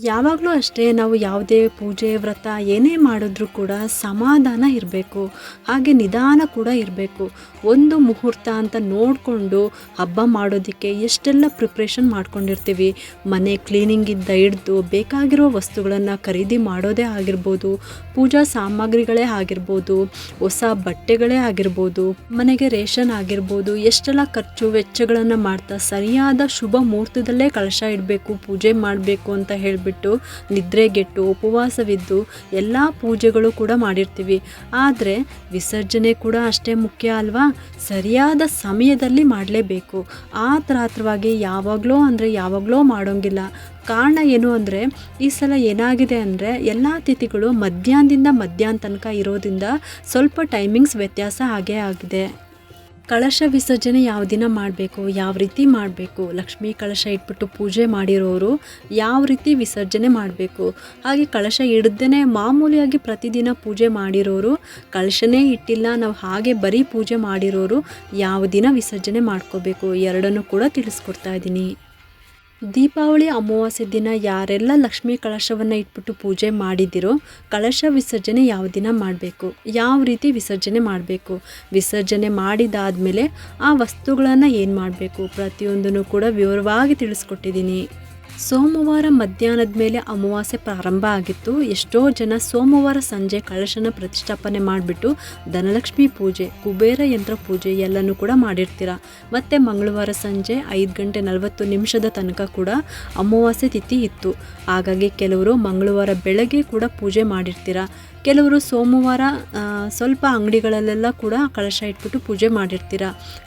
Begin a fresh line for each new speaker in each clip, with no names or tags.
ಯಾವಾಗಲೂ ಅಷ್ಟೇ ನಾವು ಯಾವುದೇ ಪೂಜೆ, ವ್ರತ ಏನೇ ಮಾಡಿದ್ರೂ ಕೂಡ ಸಮಾಧಾನ ಇರಬೇಕು. ಹಾಗೆ ನಿಧಾನ ಕೂಡ ಇರಬೇಕು. ಒಂದು ಮುಹೂರ್ತ ಅಂತ ನೋಡಿಕೊಂಡು ಹಬ್ಬ ಮಾಡೋದಕ್ಕೆ ಎಷ್ಟೆಲ್ಲ ಪ್ರಿಪ್ರೇಷನ್ ಮಾಡ್ಕೊಂಡಿರ್ತೀವಿ. ಮನೆ ಕ್ಲೀನಿಂಗಿಂದ ಹಿಡ್ದು ಬೇಕಾಗಿರೋ ವಸ್ತುಗಳನ್ನು ಖರೀದಿ ಮಾಡೋದೇ ಆಗಿರ್ಬೋದು, ಪೂಜಾ ಸಾಮಗ್ರಿಗಳೇ ಆಗಿರ್ಬೋದು, ಹೊಸ ಬಟ್ಟೆಗಳೇ ಆಗಿರ್ಬೋದು, ಮನೆಗೆ ರೇಷನ್ ಆಗಿರ್ಬೋದು, ಎಷ್ಟೆಲ್ಲ ಖರ್ಚು ವೆಚ್ಚಗಳನ್ನು ಮಾಡ್ತಾ ಸರಿಯಾದ ಶುಭ ಮುಹೂರ್ತದಲ್ಲೇ ಕಳಶ ಇಡಬೇಕು, ಪೂಜೆ ಮಾಡಬೇಕು ಅಂತ ಹೇಳಿಬಿಟ್ಟು ನಿದ್ರೆಗೆಟ್ಟು, ಉಪವಾಸವಿದ್ದು ಎಲ್ಲ ಪೂಜೆಗಳು ಕೂಡ ಮಾಡಿರ್ತೀವಿ. ಆದರೆ ವಿಸರ್ಜನೆ ಕೂಡ ಅಷ್ಟೇ ಮುಖ್ಯ ಅಲ್ವಾ? ಸರಿಯಾದ ಸಮಯದಲ್ಲಿ ಮಾಡಲೇಬೇಕು. ಆ ಥರಾತ್ರವಾಗಿ ಯಾವಾಗಲೋ ಅಂದರೆ ಯಾವಾಗಲೋ ಮಾಡೋಂಗಿಲ್ಲ. ಕಾರಣ ಏನು ಅಂದರೆ ಈ ಸಲ ಏನಾಗಿದೆ ಅಂದರೆ ಎಲ್ಲ ತಿಥಿಗಳು ಮಧ್ಯಾಹ್ನದಿಂದ ಮಧ್ಯಾಹ್ನ ತನಕ ಇರೋದ್ರಿಂದ ಸ್ವಲ್ಪ ಟೈಮಿಂಗ್ಸ್ ವ್ಯತ್ಯಾಸ ಹಾಗೇ ಆಗಿದೆ. ಕಳಶ ವಿಸರ್ಜನೆ ಯಾವ ದಿನ ಮಾಡಬೇಕು? ಯಾವ ರೀತಿ ಮಾಡಬೇಕು? ಲಕ್ಷ್ಮೀ ಕಳಶ ಇಟ್ಬಿಟ್ಟು ಪೂಜೆ ಮಾಡಿರೋರು ಯಾವ ರೀತಿ ವಿಸರ್ಜನೆ ಮಾಡಬೇಕು? ಹಾಗೆ ಕಳಶ ಇಡ್ದೇನೆ ಮಾಮೂಲಿಯಾಗಿ ಪ್ರತಿದಿನ ಪೂಜೆ ಮಾಡಿರೋರು, ಕಳಶನೇ ಇಟ್ಟಿಲ್ಲ, ನಾವು ಹಾಗೆ ಬರೀ ಪೂಜೆ ಮಾಡಿರೋರು ಯಾವ ದಿನ ವಿಸರ್ಜನೆ ಮಾಡ್ಕೋಬೇಕು? ಎರಡನ್ನೂ ಕೂಡ ತಿಳಿಸ್ಕೊಡ್ತಾ ಇದ್ದೀನಿ. ದೀಪಾವಳಿ ಅಮಾವಾಸ್ಯೆ ದಿನ ಯಾರೆಲ್ಲ ಲಕ್ಷ್ಮೀ ಕಳಶವನ್ನು ಇಟ್ಬಿಟ್ಟು ಪೂಜೆ ಮಾಡಿದಿರೋ ಕಳಶ ವಿಸರ್ಜನೆ ಯಾವ ದಿನ ಮಾಡಬೇಕು? ಯಾವ ರೀತಿ ವಿಸರ್ಜನೆ ಮಾಡಬೇಕು? ವಿಸರ್ಜನೆ ಮಾಡಿದಾದಮೇಲೆ ಆ ವಸ್ತುಗಳನ್ನು ಏನು ಮಾಡಬೇಕು? ಪ್ರತಿಯೊಂದನ್ನು ಕೂಡ ವಿವರವಾಗಿ ತಿಳಿಸ್ಕೊಟ್ಟಿದ್ದೀನಿ. ಸೋಮವಾರ ಮಧ್ಯಾಹ್ನದ ಮೇಲೆ ಅಮಾವಾಸ್ಯೆ ಪ್ರಾರಂಭ ಆಗಿತ್ತು. ಎಷ್ಟೋ ಜನ ಸೋಮವಾರ ಸಂಜೆ ಕಳಶನ ಪ್ರತಿಷ್ಠಾಪನೆ ಮಾಡಿಬಿಟ್ಟು ಧನಲಕ್ಷ್ಮಿ ಪೂಜೆ, ಕುಬೇರ ಯಂತ್ರ ಪೂಜೆ ಎಲ್ಲನೂ ಕೂಡ ಮಾಡಿರ್ತೀರ? ಮತ್ತು ಮಂಗಳವಾರ ಸಂಜೆ ಐದು ಗಂಟೆ ನಲವತ್ತು ನಿಮಿಷದ ತನಕ ಕೂಡ ಅಮಾವಾಸ್ಯೆ ತಿಥಿ ಇತ್ತು. ಹಾಗಾಗಿ ಕೆಲವರು ಮಂಗಳವಾರ ಬೆಳಗ್ಗೆ ಕೂಡ ಪೂಜೆ ಮಾಡಿರ್ತೀರ? ಕೆಲವರು ಸೋಮವಾರ ಸ್ವಲ್ಪ ಅಂಗಡಿಗಳಲ್ಲೆಲ್ಲ ಕೂಡ ಕಳಶ ಇಟ್ಬಿಟ್ಟು ಪೂಜೆ ಮಾಡಿರ್ತೀರ?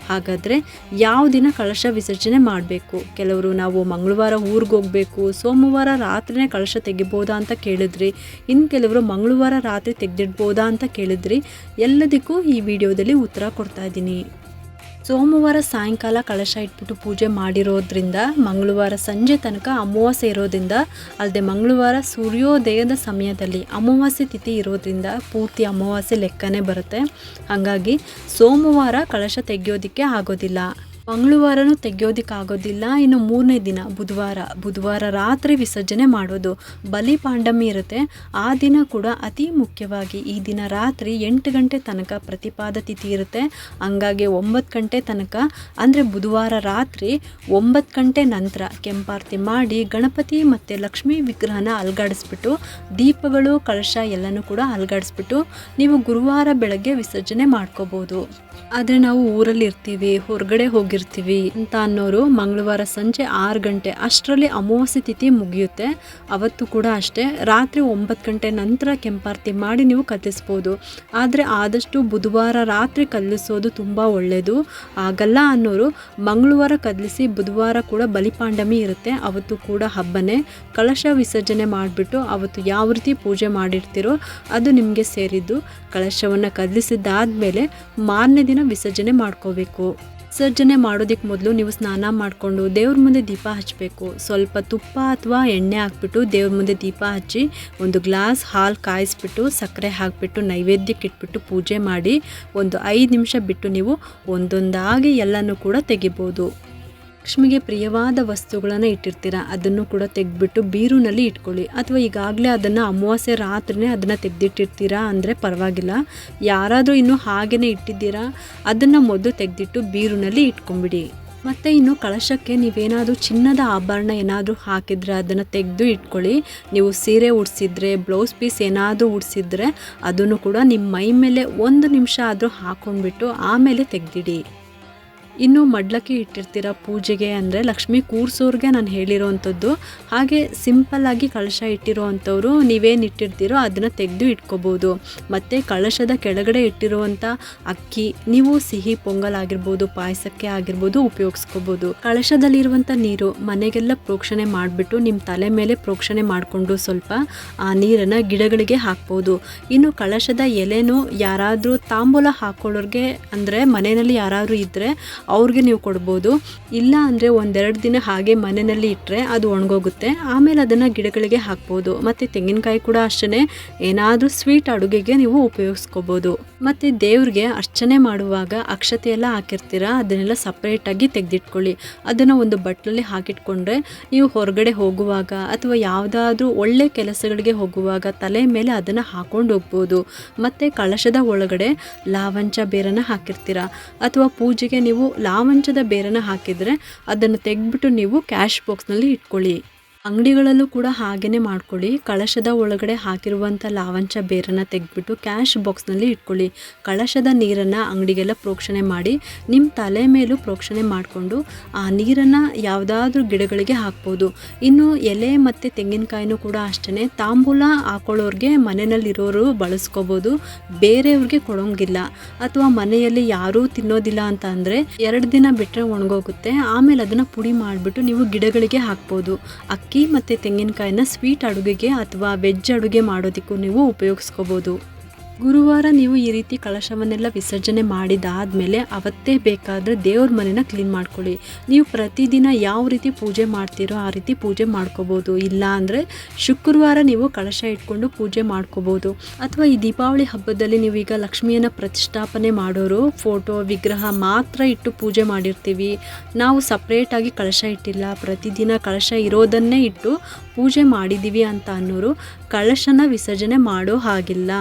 ಹಾಗಾದರೆ ಯಾವ ದಿನ ಕಳಶ ವಿಸರ್ಜನೆ ಮಾಡಬೇಕು? ಕೆಲವರು ನಾವು ಮಂಗಳವಾರ ಊರಿಗೆ ಹೋಗಬೇಕು, ಸೋಮವಾರ ರಾತ್ರಿನೇ ಕಳಶ ತೆಗಿಬೋದಾ ಅಂತ ಕೇಳಿದ್ರಿ ಇನ್ನು ಕೆಲವರು ಮಂಗಳವಾರ ರಾತ್ರಿ ತೆಗೆದಿಡ್ಬೋದಾ ಅಂತ ಕೇಳಿದ್ರಿ, ಎಲ್ಲದಕ್ಕೂ ಈ ವಿಡಿಯೋದಲ್ಲಿ ಉತ್ತರ ಕೊಡ್ತಾ ಇದ್ದೀನಿ. ಸೋಮವಾರ ಸಾಯಂಕಾಲ ಕಳಶ ಇಟ್ಬಿಟ್ಟು ಪೂಜೆ ಮಾಡಿರೋದ್ರಿಂದ, ಮಂಗಳವಾರ ಸಂಜೆ ತನಕ ಅಮಾವಾಸ್ಯೆ ಇರೋದ್ರಿಂದ ಅಲ್ಲದೆ ಮಂಗಳವಾರ ಸೂರ್ಯೋದಯದ ಸಮಯದಲ್ಲಿ ಅಮಾವಾಸ್ಯೆ ತಿಥಿ ಇರೋದ್ರಿಂದ ಪೂರ್ತಿ ಅಮಾವಾಸ್ಯೆ ಲೆಕ್ಕನೇ ಬರುತ್ತೆ. ಹಾಗಾಗಿ ಸೋಮವಾರ ಕಳಶ ತೆಗೆಯೋದಕ್ಕೆ ಆಗೋದಿಲ್ಲ. ಮಂಗಳವಾರನೂ ತೆಗೆಯೋದಕ್ಕಾಗೋದಿಲ್ಲ. ಇನ್ನು ಮೂರನೇ ದಿನ, ಬುಧವಾರ ಬುಧವಾರ ರಾತ್ರಿ ವಿಸರ್ಜನೆ ಮಾಡೋದು ಬಲಿ ಪಾಂಡಮಿ ಇರುತ್ತೆ. ಆ ದಿನ ಕೂಡ ಅತಿ ಮುಖ್ಯವಾಗಿ ಈ ದಿನ ರಾತ್ರಿ ಎಂಟು ಗಂಟೆ ತನಕ ಪ್ರತಿಪಾದ ತಿಥಿ ಇರುತ್ತೆ. ಹಂಗಾಗಿ ಒಂಬತ್ತು ಗಂಟೆ ತನಕ, ಅಂದರೆ ಬುಧವಾರ ರಾತ್ರಿ ಒಂಬತ್ತು ಗಂಟೆ ನಂತರ ಕೆಂಪಾರತಿ ಮಾಡಿ ಗಣಪತಿ ಮತ್ತು ಲಕ್ಷ್ಮೀ ವಿಗ್ರಹನ ಅಲ್ಗಾಡಿಸ್ಬಿಟ್ಟು, ದೀಪಗಳು, ಕಳಶ ಎಲ್ಲನೂ ಕೂಡ ಅಲ್ಗಾಡಿಸ್ಬಿಟ್ಟು ನೀವು ಗುರುವಾರ ಬೆಳಗ್ಗೆ ವಿಸರ್ಜನೆ ಮಾಡ್ಕೋಬೋದು. ಆದರೆ ನಾವು ಊರಲ್ಲಿ ಇರ್ತೀವಿ, ಹೊರಗಡೆ ಹೋಗಿರ್ತೀವಿ ಅಂತ ಅನ್ನೋರು ಮಂಗಳವಾರ ಸಂಜೆ ಆರು ಗಂಟೆ ಅಷ್ಟರಲ್ಲಿ ಅಮಾವಾಸ್ಯೆ ತಿಥಿ ಮುಗಿಯುತ್ತೆ. ಅವತ್ತು ಕೂಡ ಅಷ್ಟೇ. ರಾತ್ರಿ ಒಂಬತ್ತು ಗಂಟೆ ನಂತರ ಕೆಂಪಾರತಿ ಮಾಡಿ ನೀವು ಕಲಿಸ್ಬೋದು ಆದರೆ ಆದಷ್ಟು ಬುಧವಾರ ರಾತ್ರಿ ಕಲಿಸೋದು ತುಂಬ ಒಳ್ಳೆಯದು ಆಗಲ್ಲ ಅನ್ನೋರು ಮಂಗಳವಾರ ಕದಲಿಸಿ ಬುಧವಾರ ಕೂಡ ಬಲಿಪಾಂಡಮಿ ಇರುತ್ತೆ. ಅವತ್ತು ಕೂಡ ಹಬ್ಬನೇ. ಕಳಶ ವಿಸರ್ಜನೆ ಮಾಡಿಬಿಟ್ಟು ಅವತ್ತು ಯಾವ ರೀತಿ ಪೂಜೆ ಮಾಡಿರ್ತೀರೋ ಅದು ನಿಮಗೆ ಸೇರಿದ್ದು. ಕಳಶವನ್ನು ಕದಲಿಸಿದ್ದಾದಮೇಲೆ ಮಾರನೇ ದಿನ ವಿಸರ್ಜನೆ ಮಾಡ್ಕೋಬೇಕು. ವಿಸರ್ಜನೆ ಮಾಡೋದಕ್ಕೆ ಮೊದಲು ನೀವು ಸ್ನಾನ ಮಾಡಿಕೊಂಡು ದೇವ್ರ ಮುಂದೆ ದೀಪ ಹಚ್ಚಬೇಕು ಸ್ವಲ್ಪ ತುಪ್ಪ ಅಥವಾ ಎಣ್ಣೆ ಹಾಕ್ಬಿಟ್ಟು ದೇವ್ರ ಮುಂದೆ ದೀಪ ಹಚ್ಚಿ ಒಂದು ಗ್ಲಾಸ್ ಹಾಲು ಕಾಯಿಸ್ಬಿಟ್ಟು ಸಕ್ಕರೆ ಹಾಕಿಬಿಟ್ಟು ನೈವೇದ್ಯಕ್ಕೆ ಇಟ್ಬಿಟ್ಟು ಪೂಜೆ ಮಾಡಿ ಒಂದು ಐದು ನಿಮಿಷ ಬಿಟ್ಟು ನೀವು ಒಂದೊಂದಾಗಿ ಎಲ್ಲನೂ ಕೂಡ ತೆಗಿಬೋದು. ಲಕ್ಷ್ಮಿಗೆ ಪ್ರಿಯವಾದ ವಸ್ತುಗಳನ್ನು ಇಟ್ಟಿರ್ತೀರ, ಅದನ್ನು ಕೂಡ ತೆಗೆದ್ಬಿಟ್ಟು ಬೀರುನಲ್ಲಿ ಇಟ್ಕೊಳ್ಳಿ. ಅಥವಾ ಈಗಾಗಲೇ ಅದನ್ನು ಅಮಾವಾಸ್ಯೆ ರಾತ್ರಿನೇ ಅದನ್ನು ತೆಗೆದಿಟ್ಟಿರ್ತೀರಾ ಅಂದರೆ ಪರವಾಗಿಲ್ಲ. ಯಾರಾದರೂ ಇನ್ನೂ ಹಾಗೇ ಇಟ್ಟಿದ್ದೀರಾ, ಅದನ್ನು ಮೊದಲು ತೆಗೆದಿಟ್ಟು ಬೀರುನಲ್ಲಿ ಇಟ್ಕೊಂಬಿಡಿ ಮತ್ತು ಇನ್ನು ಕಳಶಕ್ಕೆ ನೀವೇನಾದರೂ ಚಿನ್ನದ ಆಭರಣ ಏನಾದರೂ ಹಾಕಿದರೆ ಅದನ್ನು ತೆಗೆದು ಇಟ್ಕೊಳ್ಳಿ. ನೀವು ಸೀರೆ ಉಡ್ಸಿದ್ರೆ, ಬ್ಲೌಸ್ ಪೀಸ್ ಏನಾದರೂ ಉಡ್ಸಿದ್ರೆ ಅದನ್ನು ಕೂಡ ನಿಮ್ಮ ಮೈ ಮೇಲೆ ಒಂದು ನಿಮಿಷ ಆದರೂ ಹಾಕ್ಕೊಂಡ್ಬಿಟ್ಟು ಆಮೇಲೆ ತೆಗೆದಿಡಿ. ಇನ್ನು ಮಡ್ಲಕ್ಕಿ ಇಟ್ಟಿರ್ತೀರ ಪೂಜೆಗೆ ಅಂದರೆ ಲಕ್ಷ್ಮಿ ಕೂರ್ಸೋರಿಗೆ ನಾನು ಹೇಳಿರೋವಂಥದ್ದು ಹಾಗೆ ಸಿಂಪಲ್ಲಾಗಿ ಕಳಶ ಇಟ್ಟಿರೋ ಅಂಥವ್ರು ನೀವೇನು ಇಟ್ಟಿರ್ತೀರೋ ಅದನ್ನು ತೆಗೆದು ಇಟ್ಕೋಬೋದು. ಮತ್ತು ಕಳಶದ ಕೆಳಗಡೆ ಇಟ್ಟಿರುವಂಥ ಅಕ್ಕಿ, ನೀವು ಸಿಹಿ ಪೊಂಗಲ್ ಆಗಿರ್ಬೋದು, ಪಾಯಸಕ್ಕೆ ಆಗಿರ್ಬೋದು ಉಪಯೋಗಿಸ್ಕೋಬೋದು. ಕಳಶದಲ್ಲಿರುವಂಥ ನೀರು ಮನೆಗೆಲ್ಲ ಪ್ರೋಕ್ಷಣೆ ಮಾಡಿಬಿಟ್ಟು ನಿಮ್ಮ ತಲೆ ಮೇಲೆ ಪ್ರೋಕ್ಷಣೆ ಮಾಡಿಕೊಂಡು ಸ್ವಲ್ಪ ಆ ನೀರನ್ನು ಗಿಡಗಳಿಗೆ ಹಾಕ್ಬೋದು. ಇನ್ನು ಕಳಶದ ಎಲೆನೂ ಯಾರಾದರೂ ತಾಂಬೂಲ ಹಾಕೊಳ್ಳೋರಿಗೆ ಅಂದರೆ ಮನೆಯಲ್ಲಿ ಯಾರಾದರೂ ಇದ್ದರೆ ಅವ್ರಿಗೆ ನೀವು ಕೊಡ್ಬೋದು. ಇಲ್ಲ ಅಂದರೆ ಒಂದೆರಡು ದಿನ ಹಾಗೆ ಮನೆಯಲ್ಲಿ ಇಟ್ಟರೆ ಅದು ಒಣಗೋಗುತ್ತೆ. ಆಮೇಲೆ ಅದನ್ನು ಗಿಡಗಳಿಗೆ ಹಾಕ್ಬೋದು. ಮತ್ತು ತೆಂಗಿನಕಾಯಿ ಕೂಡ ಅಷ್ಟೇ ಏನಾದರೂ ಸ್ವೀಟ್ ಅಡುಗೆಗೆ ನೀವು ಉಪಯೋಗಿಸ್ಕೋಬೋದು. ಮತ್ತು ದೇವ್ರಿಗೆ ಅರ್ಚನೆ ಮಾಡುವಾಗ ಅಕ್ಷತೆ ಎಲ್ಲ ಹಾಕಿರ್ತೀರ, ಅದನ್ನೆಲ್ಲ ಸಪ್ರೇಟಾಗಿ ತೆಗೆದಿಟ್ಕೊಳ್ಳಿ. ಅದನ್ನು ಒಂದು ಬಟ್ಲಲ್ಲಿ ಹಾಕಿಟ್ಕೊಂಡ್ರೆ ನೀವು ಹೊರಗಡೆ ಹೋಗುವಾಗ ಅಥವಾ ಯಾವುದಾದ್ರೂ ಒಳ್ಳೆ ಕೆಲಸಗಳಿಗೆ ಹೋಗುವಾಗ ತಲೆ ಮೇಲೆ ಅದನ್ನು ಹಾಕೊಂಡು ಹೋಗ್ಬೋದು. ಮತ್ತು ಕಳಶದ ಒಳಗಡೆ ಲಾವಂಚ ಬೇರನ್ನು ಹಾಕಿರ್ತೀರ. ಅಥವಾ ಪೂಜೆಗೆ ನೀವು ಲಾವಂಚದ ಬೇರನ್ನು ಹಾಕಿದರೆ ಅದನ್ನು ತೆಗೆದ್ಬಿಟ್ಟು ನೀವು ಕ್ಯಾಶ್ ಬಾಕ್ಸ್ನಲ್ಲಿ ಇಟ್ಕೊಳ್ಳಿ. ಅಂಗಡಿಗಳಲ್ಲೂ ಕೂಡ ಹಾಗೇನೆ ಮಾಡ್ಕೊಳ್ಳಿ. ಕಳಶದ ಒಳಗಡೆ ಹಾಕಿರುವಂಥ ಲಾವಂಚ ಬೇರನ್ನು ತೆಗೆದ್ಬಿಟ್ಟು ಕ್ಯಾಶ್ ಬಾಕ್ಸ್ನಲ್ಲಿ ಇಟ್ಕೊಳ್ಳಿ. ಕಳಶದ ನೀರನ್ನು ಅಂಗಡಿಗೆಲ್ಲ ಪ್ರೋಕ್ಷಣೆ ಮಾಡಿ. ನಿಮ್ಮ ತಲೆ ಮೇಲೂ ಪ್ರೋಕ್ಷಣೆ ಮಾಡಿಕೊಂಡು ಆ ನೀರನ್ನು ಯಾವುದಾದ್ರೂ ಗಿಡಗಳಿಗೆ ಹಾಕ್ಬೋದು. ಇನ್ನು ಎಲೆ ಮತ್ತು ತೆಂಗಿನಕಾಯಿನೂ ಕೂಡ ಅಷ್ಟೇ ತಾಂಬೂಲ ಹಾಕೊಳ್ಳೋರಿಗೆ ಮನೆಯಲ್ಲಿರೋರು ಬಳಸ್ಕೋಬೋದು. ಬೇರೆಯವ್ರಿಗೆ ಕೊಡೋಂಗಿಲ್ಲ. ಅಥವಾ ಮನೆಯಲ್ಲಿ ಯಾರೂ ತಿನ್ನೋದಿಲ್ಲ ಅಂತ ಅಂದರೆ ಎರಡು ದಿನ ಬಿಟ್ಟರೆ ಒಣಗೋಗುತ್ತೆ. ಆಮೇಲೆ ಅದನ್ನು ಪುಡಿ ಮಾಡಿಬಿಟ್ಟು ನೀವು ಗಿಡಗಳಿಗೆ ಹಾಕ್ಬೋದು. ಅಕ್ಕಿ ಮತ್ತು ತೆಂಗಿನಕಾಯಿನ ಸ್ವೀಟ್ ಅಡುಗೆಗೆ ಅಥವಾ ವೆಜ್ ಅಡುಗೆ ಮಾಡೋದಕ್ಕೂ ನೀವು ಉಪಯೋಗಿಸ್ಕೋಬೋದು. ಗುರುವಾರ ನೀವು ಈ ರೀತಿ ಕಳಶವನ್ನೆಲ್ಲ ವಿಸರ್ಜನೆ ಮಾಡಿದಾದ್ಮೇಲೆ ಅವತ್ತೇ ಬೇಕಾದರೆ ದೇವ್ರ ಮನೆನ ಕ್ಲೀನ್ ಮಾಡ್ಕೊಳ್ಳಿ. ನೀವು ಪ್ರತಿದಿನ ಯಾವ ರೀತಿ ಪೂಜೆ ಮಾಡ್ತೀರೋ ಆ ರೀತಿ ಪೂಜೆ ಮಾಡ್ಕೋಬೋದು. ಇಲ್ಲ ಅಂದರೆ ಶುಕ್ರವಾರ ನೀವು ಕಳಶ ಇಟ್ಕೊಂಡು ಪೂಜೆ ಮಾಡ್ಕೋಬೋದು. ಅಥವಾ ಈ ದೀಪಾವಳಿ ಹಬ್ಬದಲ್ಲಿ ನೀವು ಈಗ ಲಕ್ಷ್ಮಿಯನ್ನು ಪ್ರತಿಷ್ಠಾಪನೆ ಮಾಡೋರು ಫೋಟೋ ವಿಗ್ರಹ ಮಾತ್ರ ಇಟ್ಟು ಪೂಜೆ ಮಾಡಿರ್ತೀವಿ. ನಾವು ಸಪ್ರೇಟಾಗಿ ಕಳಶ ಇಟ್ಟಿಲ್ಲ. ಪ್ರತಿದಿನ ಕಳಶ ಇರೋದನ್ನೇ ಇಟ್ಟು ಪೂಜೆ ಮಾಡಿದ್ದೀವಿ ಅಂತ ಅನ್ನೋರು ಕಳಶನ ವಿಸರ್ಜನೆ ಮಾಡೋ ಹಾಗಿಲ್ಲ.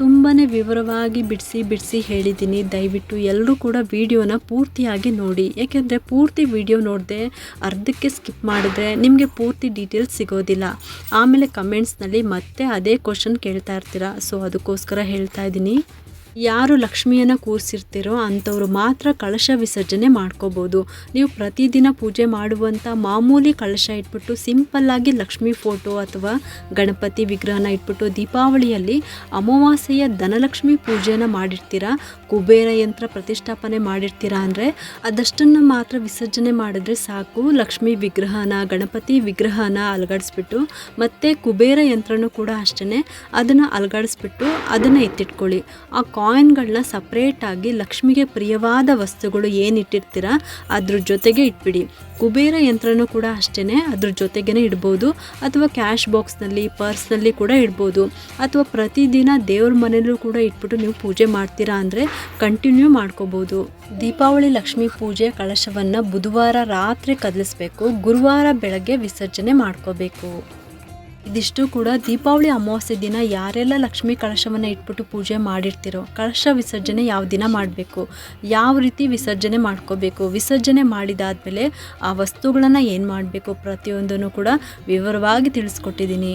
ತುಂಬಾ ವಿವರವಾಗಿ ಬಿಡಿಸಿ ಬಿಡಿಸಿ ಹೇಳಿದ್ದೀನಿ. ದಯವಿಟ್ಟು ಎಲ್ಲರೂ ಕೂಡ ವಿಡಿಯೋನ ಪೂರ್ತಿಯಾಗಿ ನೋಡಿ. ಏಕೆಂದರೆ ಪೂರ್ತಿ ವಿಡಿಯೋ ನೋಡದೆ ಅರ್ಧಕ್ಕೆ ಸ್ಕಿಪ್ ಮಾಡಿದ್ರೆ ನಿಮಗೆ ಪೂರ್ತಿ ಡೀಟೇಲ್ಸ್ ಸಿಗೋದಿಲ್ಲ. ಆಮೇಲೆ ಕಮೆಂಟ್ಸ್ನಲ್ಲಿ ಮತ್ತೆ ಅದೇ ಕ್ವಶನ್ ಕೇಳ್ತಾ ಇರ್ತೀರ? ಸೊ, ಅದಕ್ಕೋಸ್ಕರ ಹೇಳ್ತಾ ಇದ್ದೀನಿ. ಯಾರು ಲಕ್ಷ್ಮಿಯನ್ನು ಕೂರಿಸಿರ್ತೀರೋ ಅಂಥವ್ರು ಮಾತ್ರ ಕಳಶ ವಿಸರ್ಜನೆ ಮಾಡ್ಕೋಬೋದು. ನೀವು ಪ್ರತಿದಿನ ಪೂಜೆ ಮಾಡುವಂಥ ಮಾಮೂಲಿ ಕಳಶ ಇಟ್ಬಿಟ್ಟು ಸಿಂಪಲ್ಲಾಗಿ ಲಕ್ಷ್ಮಿ ಫೋಟೋ ಅಥವಾ ಗಣಪತಿ ವಿಗ್ರಹನ ಇಟ್ಬಿಟ್ಟು ದೀಪಾವಳಿಯಲ್ಲಿ ಅಮಾವಾಸ್ಯೆಯ ಧನಲಕ್ಷ್ಮಿ ಪೂಜೆಯನ್ನು ಮಾಡಿರ್ತೀರಾ, ಕುಬೇರ ಯಂತ್ರ ಪ್ರತಿಷ್ಠಾಪನೆ ಮಾಡಿರ್ತೀರಾ ಅಂದರೆ ಅದಷ್ಟನ್ನು ಮಾತ್ರ ವಿಸರ್ಜನೆ ಮಾಡಿದ್ರೆ ಸಾಕು. ಲಕ್ಷ್ಮಿ ವಿಗ್ರಹನ, ಗಣಪತಿ ವಿಗ್ರಹನ ಅಲಗಡಿಸ್ಬಿಟ್ಟು ಮತ್ತು ಕುಬೇರ ಯಂತ್ರನೂ ಕೂಡ ಅಷ್ಟೇ ಅದನ್ನು ಅಲಗಡಿಸ್ಬಿಟ್ಟು ಅದನ್ನು ಎತ್ತಿಟ್ಕೊಳ್ಳಿ. ಆ ಕಾಯಿನ್ಗಳನ್ನ ಸಪ್ರೇಟಾಗಿ ಲಕ್ಷ್ಮಿಗೆ ಪ್ರಿಯವಾದ ವಸ್ತುಗಳು ಏನು ಇಟ್ಟಿರ್ತೀರ, ಅದ್ರ ಜೊತೆಗೆ ಇಟ್ಬಿಡಿ. ಕುಬೇರ ಯಂತ್ರನೂ ಕೂಡ ಅಷ್ಟೇ ಅದ್ರ ಜೊತೆಗೇ ಇಡ್ಬೋದು. ಅಥವಾ ಕ್ಯಾಶ್ ಬಾಕ್ಸ್ನಲ್ಲಿ ಪರ್ಸ್ನಲ್ಲಿ ಕೂಡ ಇಡ್ಬೋದು. ಅಥವಾ ಪ್ರತಿದಿನ ದೇವ್ರ ಮನೆಯಲ್ಲೂ ಕೂಡ ಇಟ್ಬಿಟ್ಟು ನೀವು ಪೂಜೆ ಮಾಡ್ತೀರಾ ಅಂದರೆ ಕಂಟಿನ್ಯೂ ಮಾಡ್ಕೋಬೋದು. ದೀಪಾವಳಿ ಲಕ್ಷ್ಮಿ ಪೂಜೆ ಕಳಶವನ್ನು ಬುಧವಾರ ರಾತ್ರಿ ಕದಲಿಸ್ಬೇಕು. ಗುರುವಾರ ಬೆಳಗ್ಗೆ ವಿಸರ್ಜನೆ ಮಾಡ್ಕೋಬೇಕು. ಇದಿಷ್ಟು ಕೂಡ ದೀಪಾವಳಿ ಅಮಾವಾಸ್ಯೆ ದಿನ ಯಾರೆಲ್ಲ ಲಕ್ಷ್ಮೀ ಕಳಶವನ್ನು ಇಟ್ಬಿಟ್ಟು ಪೂಜೆ ಮಾಡಿರ್ತೀರೋ, ಕಳಶ ವಿಸರ್ಜನೆ ಯಾವ ದಿನ ಮಾಡಬೇಕು, ಯಾವ ರೀತಿ ವಿಸರ್ಜನೆ ಮಾಡ್ಕೋಬೇಕು, ವಿಸರ್ಜನೆ ಮಾಡಿದಾದ್ಮೇಲೆ ಆ ವಸ್ತುಗಳನ್ನು ಏನು ಮಾಡಬೇಕು ಪ್ರತಿಯೊಂದನ್ನು ಕೂಡ ವಿವರವಾಗಿ ತಿಳಿಸ್ಕೊಟ್ಟಿದ್ದೀನಿ.